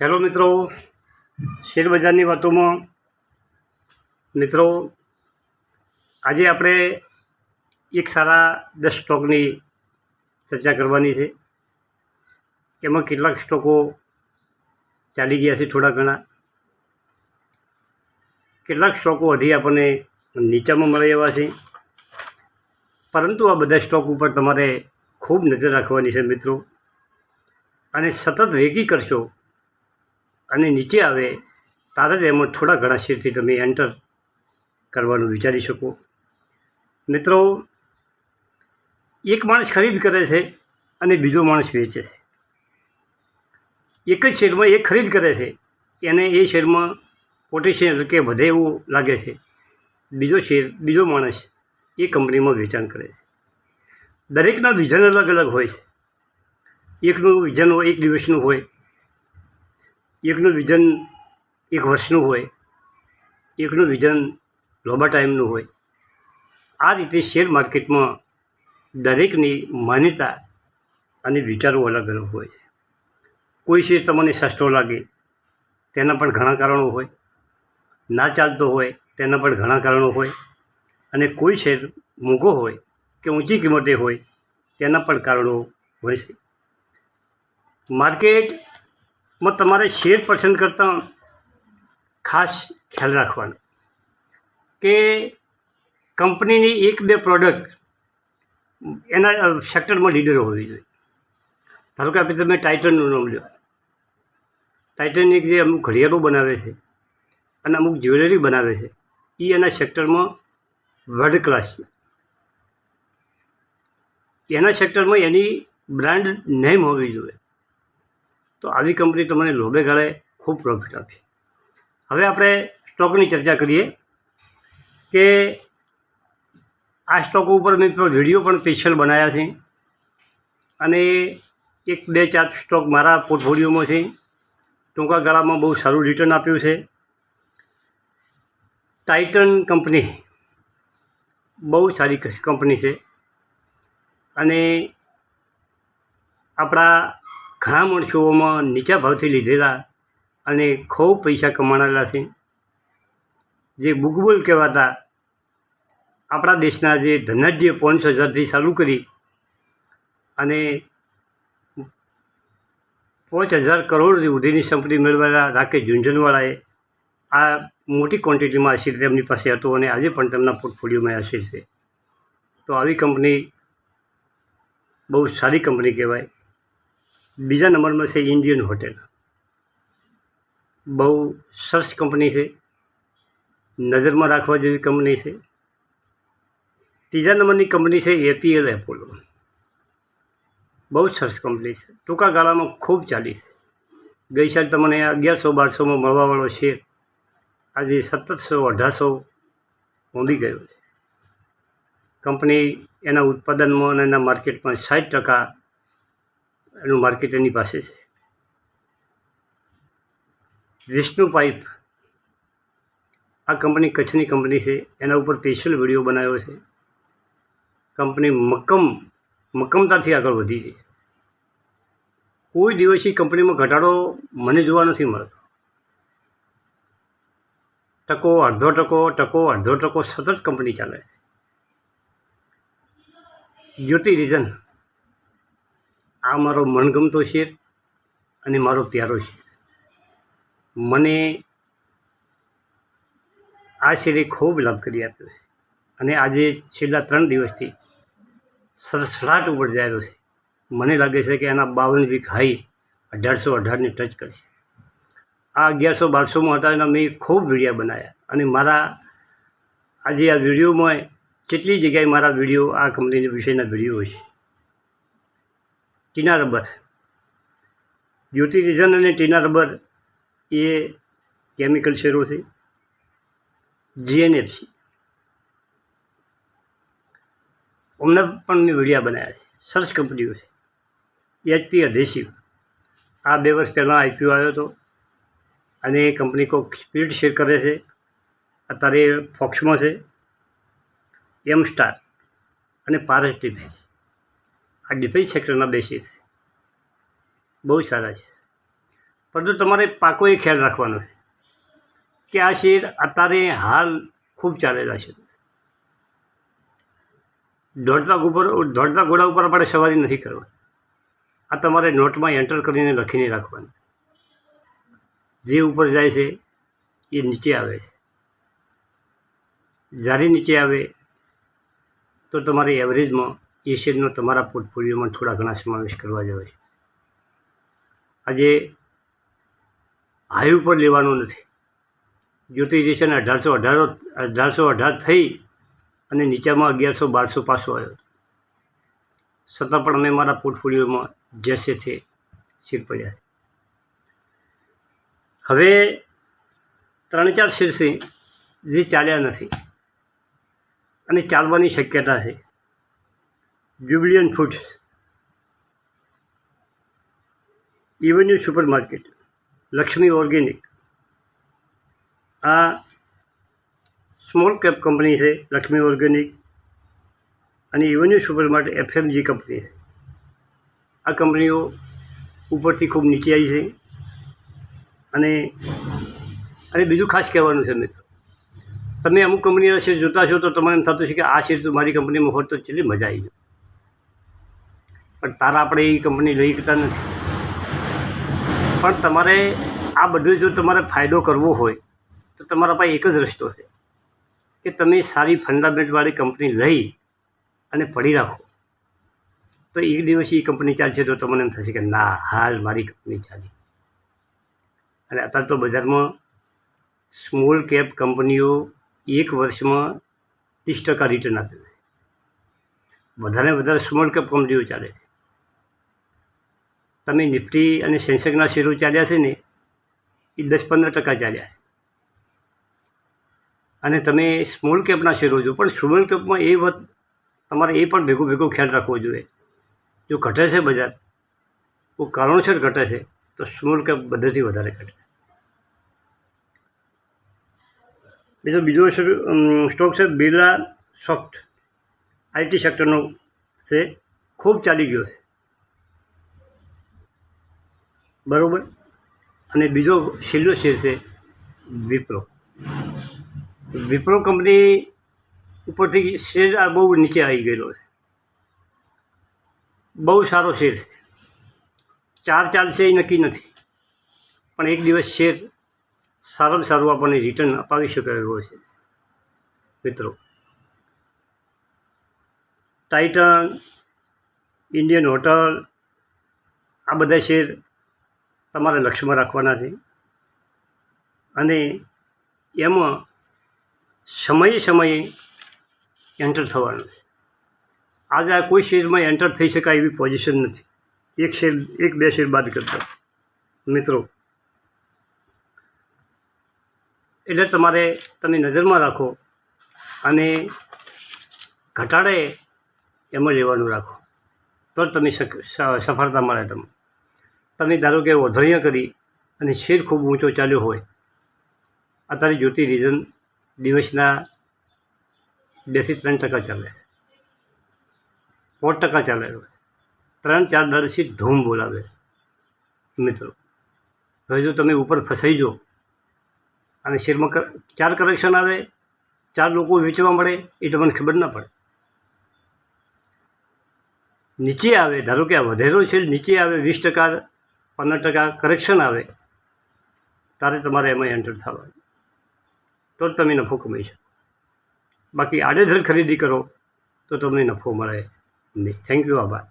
Hello મિત્રો share બજારની વાતોમાં. મિત્રો, આજે આપણે એક સારા દસ સ્ટોકની ચર્ચા કરવાની છે. એમાં કેટલાક સ્ટોકો ચાલી ગયા છે થોડા ઘણા. કેટલાક સ્ટોકો હજી આપણને નીચામાં મળે એવા છે. પરંતુ આ બધા સ્ટોક ઉપર તમારે ખૂબ નજર રાખવાની છે મિત્રો. અને સતત રેકી કરશો અને નીચે આવે, તારે જ એમાં થોડા ઘણા શેરથી તમે એન્ટર કરવાનું વિચારી શકો. મિત્રો, એક માણસ ખરીદ કરે છે અને બીજો માણસ વેચે છે. એક જ શેરમાં એક ખરીદ કરે છે, એને એ શેરમાં પોટેશિયલ કે વધે એવું લાગે છે. બીજો શેર, બીજો માણસ એ કંપનીમાં વેચાણ કરે છે. દરેકના વિઝન અલગ અલગ હોય છે. એકનું વિઝન એક દિવસનું હોય. એકનું વિઝન એક વર્ષનું હોય, એકનું વિઝન લાંબા ટાઈમનું હોય. આ રીતે શેર માર્કેટમાં દરેકની માન્યતા અને વિચારો અલગ અલગ હોય છે. કોઈ શેર તમને સસ્તો લાગે, તેના પણ ઘણા કારણો હોય. ના ચાલતો હોય, તેના પણ ઘણા કારણો હોય. અને કોઈ શેર મોંઘો હોય કે ઊંચી કિંમતે હોય, તેના પણ કારણો હોય છે. માર્કેટમાં તમારે શેર પસંદ કરતાં ખાસ ખ્યાલ રાખવાનો કે કંપનીની એક બે પ્રોડક્ટ એના સેક્ટરમાં લીડર હોવી જોઈએ. ધારો કે આપણે તમે ટાઇટનનું નામ લો. ટાઇટન એક જે અમુક ઘડિયાળો બનાવે છે અને અમુક જ્વેલરી બનાવે છે એ એના સેક્ટરમાં વર્લ્ડ ક્લાસ છે. એના સેક્ટરમાં એની બ્રાન્ડ નેમ હોવી જોઈએ. તો આવી કંપની તમને લોબે ગાળે ખૂબ પ્રોફિટ આપે. હવે આપણે સ્ટોકની ચર્ચા કરીએ કે આ સ્ટોક ઉપર મેં વીડિયો પણ સ્પેશિયલ બનાવ્યા છે અને એક બે ચાર સ્ટોક મારા પોર્ટફોલિયોમાં છે. ટૂંકા ગાળામાં બહુ સારું રિટર્ન આપ્યું છે. ટાઇટન કંપની બહુ સારી કંપની છે અને આપણા ઘણા માણસોમાં નીચા ભાવથી લીધેલા અને ખૂબ પૈસા કમાણેલા છે. જે બુકબુલ કહેવાતા આપણા દેશના જે ધનાઢ્ય પાંચસો હજારથી ચાલુ કરી અને પાંચ હજાર કરોડ સુધીની સંપત્તિ મેળવેલા રાકેશ ઝુંઝુનવાળાએ આ મોટી ક્વોન્ટિટીમાં આશીર તેમની પાસે હતો અને આજે પણ તેમના પોર્ટફોલિયોમાં આશીર છે. તો આવી કંપની બહુ સારી કંપની કહેવાય. બીજા નંબરમાં છે ઇન્ડિયન હોટેલ. બહુ સરસ કંપની છે. નજરમાં રાખવા જેવી કંપની છે. ત્રીજા નંબરની કંપની છે એપીએલ એપોલો. બહુ સરસ કંપની છે. ટૂંકા ગાળામાં ખૂબ ચાલી છે. ગઈ સાલ તમને અગિયારસો, બારસોમાં મળવાવાળો છે આજે સત્તરસો, અઢારસો ઊંધી ગયો છે. કંપની એના ઉત્પાદનમાં અને એના માર્કેટમાં સાઠ ટકા એનું માર્કેટ એની પાસે છે. વિષ્ણુ પાઇપ. આ કંપની કચ્છની કંપની છે. એના ઉપર સ્પેશિયલ વીડિયો બનાવ્યો છે. કંપની મક્કમ, મક્કમતાથી આગળ વધી છે. કોઈ દિવસી કંપનીમાં ઘટાડો મને જોવા નથી મળતો. ટકો, અડધો ટકો ટકો, અડધો ટકો સતત કંપની ચાલે જ્યોતિ રીઝન આ મારો મનગમતો શેર અને મારો પ્યારો શેર. મને આ શેરે ખૂબ લાભ કરી આપ્યો છે. અને આજે છેલ્લા ત્રણ દિવસથી સરસડાટ ઉપર જાયેલો છે. મને લાગે છે કે એના બાવન વીક હાઈ અઢારસો અઢારને ટચ કરશે. આ અગિયારસો બારસોમાં હતા એના મેં ખૂબ વીડિયો બનાવ્યા. અને મારા આજે આ વિડીયોમાં કેટલી જગ્યાએ મારા વીડિયો આ કંપની વિશેના વીડિયો છે. ટીના રબર. જ્યોતિ રીઝન અને ટીના રબર એ કેમિકલ શેરો છે જીએનએફસી. હમણાં પણ મેં વિડીયા બનાવ્યા છે. સરસ કંપનીઓ છે. એચપી અધેસિવ આ બે વર્ષ પહેલાં આઈપીઓ આવ્યો હતો. અને એ કંપની કોઈક સ્પીડ શેર કરે છે. અત્યારે ફોક્સમાં છે. એમ સ્ટાર. અને પારસ ડિફેન્સ આ ડિફેન્સ સેક્ટરના બે શેર છે બહુ સારા છે. પરંતુ તમારે પાકો એ ખ્યાલ રાખવાનો છે કે આ શેર અત્યારે હાલ ખૂબ ચાલેલા છે. દોડતા ઉપર દોડતા ઘોડા ઉપર આપણે સવારી નથી કરવાની. આ તમારે નોટમાં એન્ટર કરીને લખીને રાખવાની. જે ઉપર જાય છે એ નીચે આવે છે. જ્યારે નીચે આવે તો તમારે એવરેજમાં એ શેરનો તમારા પોર્ટફોલિયોમાં થોડા ઘણા સમાવેશ કરવા જોઈએ આજે હાઈ ઉપર લેવાનો નથી. જ્યોતિર્દેશન અઢારસો અઢારો, અઢારસો અઢાર થઈ અને નીચામાં અગિયારસો બારસો પાસો આવ્યો. છતાં પણ અમે મારા પોર્ટફોલિયોમાં જશે છે શેર પડ્યા છે. હવે ત્રણ ચાર શેર જે ચાલ્યા નથી અને ચાલવાની શક્યતા છે. Jubilant Foods Avenue super market Lakshmi organic આ સ્મોલ કેપ કંપની છે લક્ષ્મી ઓર્ગેનિક અને Avenue super market FMG company છે આ કંપનીઓ ઉપરથી ખૂબ નીચે આવી છે અને અને બીજું ખાસ કહેવાનું છે મિત્રો તમે અમુક કંપનીના શેર જોતા છો તો તમને એમ થતું છે કે આ શેર તો મારી કંપનીમાં હોત તો કેટલી મજા આવી જાય પણ તારા આપણે એ કંપની લઈ શકતા નથી. પણ તમારે આ બધું જો તમારે ફાયદો કરવો હોય, તો તમારા પાસે એક જ રસ્તો છે, કે તમે સારી ફંડામેન્ટવાળી કંપની લઈ અને પડી રાખો. તો એક દિવસ એ કંપની ચાલશે તો તમને એમ થશે કે ના, હાલ મારી કંપની ચાલી. અને અત્યારે તો બજારમાં સ્મોલ કેપ કંપનીઓ એક વર્ષમાં ત્રીસ ટકા રિટર્ન આપે છે. વધારે વધારે સ્મોલ કેપ કંપનીઓ ચાલે છે. તમે નિફ્ટી અને સેન્સેક્સના શેરો ચાલ્યા છે ને, એ દસ પંદર ટકા ચાલ્યા અને તમે સ્મોલ કેપના શેરો જો પણ સ્મોલ કેપમાં એ વખત તમારે એ પણ ભેગું ભેગું ખ્યાલ રાખવો જોઈએ. જો ઘટે છે બજાર કોઈ કારણોસર ઘટે છે, તો સ્મોલ કેપ બધેથી વધારે ઘટે. બીજો બીજો સ્ટોક છે બિરલા સોફ્ટ. આઈટી સેક્ટરનો છે, ખૂબ ચાલી ગયો છે. બરાબર? અને બીજો છેલ્લો શેર છે વિપ્રો. વિપ્રો કંપની ઉપરથી શેર આ બહુ નીચે આવી ગયેલો છે. બહુ સારો શેર છે. ચાર ચાલશે એ નક્કી નથી. પણ એક દિવસ શેર સારામાં સારું આપણને રિટર્ન અપાવી શકે એવો છે મિત્રો ટાઇટન ઇન્ડિયન હોટલ આ બધા શેર તમારે લક્ષ્યમાં રાખવાના છે. અને એમાં સમયે સમયે એન્ટર થવાનું છે. આજે આ કોઈ શેરમાં એન્ટર થઈ શકાય એવી પોઝિશન નથી. એક શેર, એક બે શેર બાદ કરતા. મિત્રો, એટલે તમારે તમે નજરમાં રાખો અને ઘટાડે એમાં લેવાનું રાખો. તો જ તમે સફળતા મળે તમને. તમે ધારો કે વધળિયા કરી અને શેર ખૂબ ઊંચો ચાલ્યો હોય, અત્યારે જ્યોતિ રીઝન દિવસના બેથી ત્રણ ટકા ચાલે. પાંચ ટકા ચાલે. ત્રણ ચાર દરથી ધૂમ બોલાવે. મિત્રો, હવે જો તમે ઉપર ફસાઈ જાઓ અને શેરમાં ચાર કરેક્શન આવે, ચાર લોકો વેચવા મળે, એ તમને ખબર ના પડે. નીચે આવે, ધારો કે આ વધેલો છે, નીચે આવે વીસ ટકા પંદર ટકા કરેક્શન આવે ત્યારે તમારે એમાં એન્ટર થવાનું. તો જ તમે નફો કમાઈ શકો. બાકી આડેધડ ખરીદી કરો, તો તમને નફો મળે નહીં. થેન્ક યુ આભાર.